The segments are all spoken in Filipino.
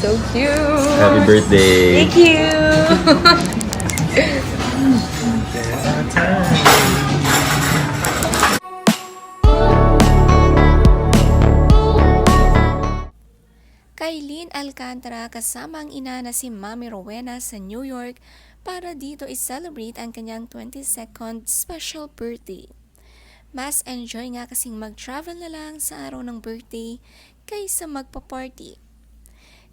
So cute. Happy birthday. Thank you. Kay Lynn Alcantara kasama ang ina na si Mami Rowena sa New York para dito i-celebrate ang kanyang 22nd special birthday. Mas enjoy nga kasing mag-travel na lang sa araw ng birthday kaysa magpa-party.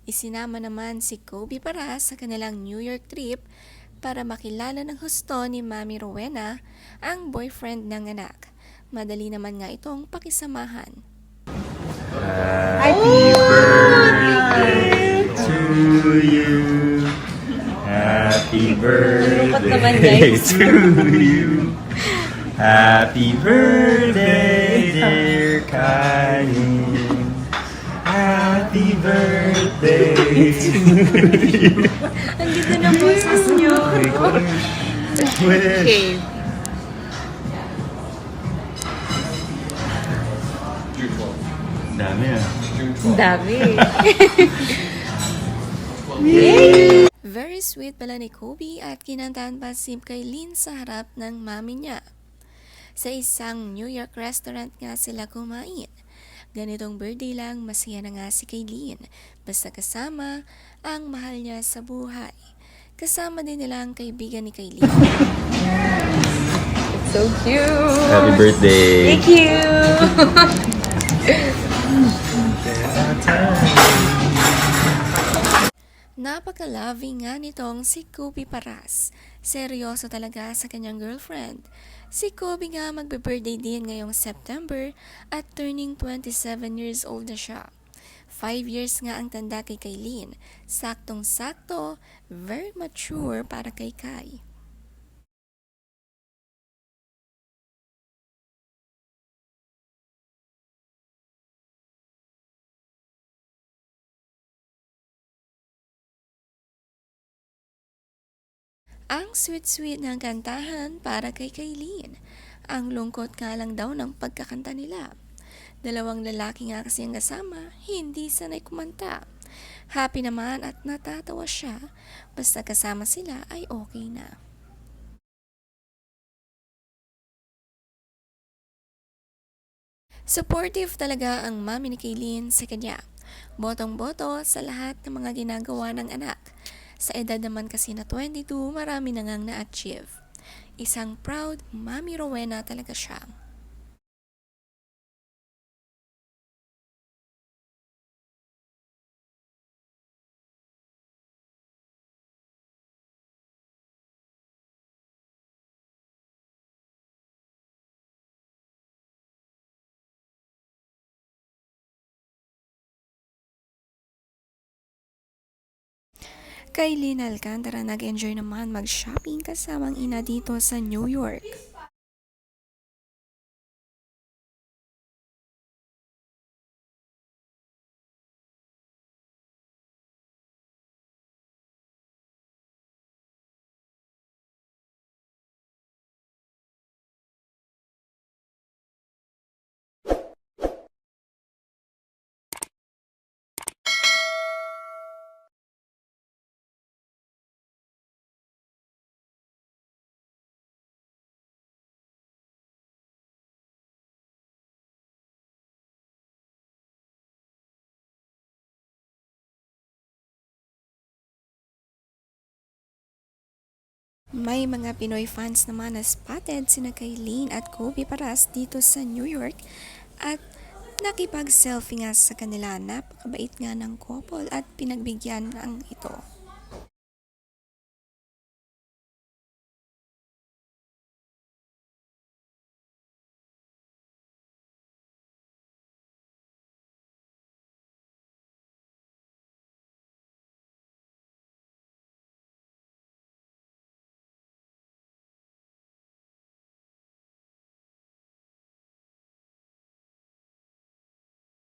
Isinama naman si Kobe para sa kanilang New York trip para makilala ng husto ni Mami Rowena ang boyfriend ng anak. Madali naman nga itong pakisamahan. Happy birthday to you. Happy birthday to you. Happy birthday, dear Kain. Happy birthday you. Ang ganda ng boses niyo. Wish. Okay. Dami ah. Dami. Very sweet pala ni Kobe at kinantahan pa si Kailin sa harap ng mami niya. Sa isang New York restaurant nga sila kumain. Ganitong birthday lang, masaya na nga si Kailin. Basta kasama ang mahal niya sa buhay. Kasama din nila ang kaibigan ni Kailin. It's so cute! Happy birthday. Thank you! Napaka-loving nga nitong si Kobe Paras. Seryoso talaga sa kanyang girlfriend. Si Kobe nga magbe-birthday din ngayong September at turning 27 years old na siya. 5 years nga ang tanda kay Kailin. Saktong-sakto, very mature para kay Kai. Ang sweet-sweet ng kantahan para kay Kailin. Ang lungkot nga lang daw ng pagkakanta nila. Dalawang lalaki nga kasi ang kasama, hindi sanay kumanta. Happy naman at natatawa siya, basta kasama sila ay okay na. Supportive talaga ang mami ni Kaylin sa kanya. Botong-boto sa lahat ng mga ginagawa ng anak. Sa edad naman kasi na 22, marami na ngang na-achieve. Isang proud Mami Rowena talaga siya. Kay Lynn Alcantara nag-enjoy naman mag-shopping kasamang ina dito sa New York. May mga Pinoy fans naman na spotted sina Kailin at Kobe Paras dito sa New York at nakipag-selfie nga sa kanila. Napakabait nga ng couple at pinagbigyan ang ito.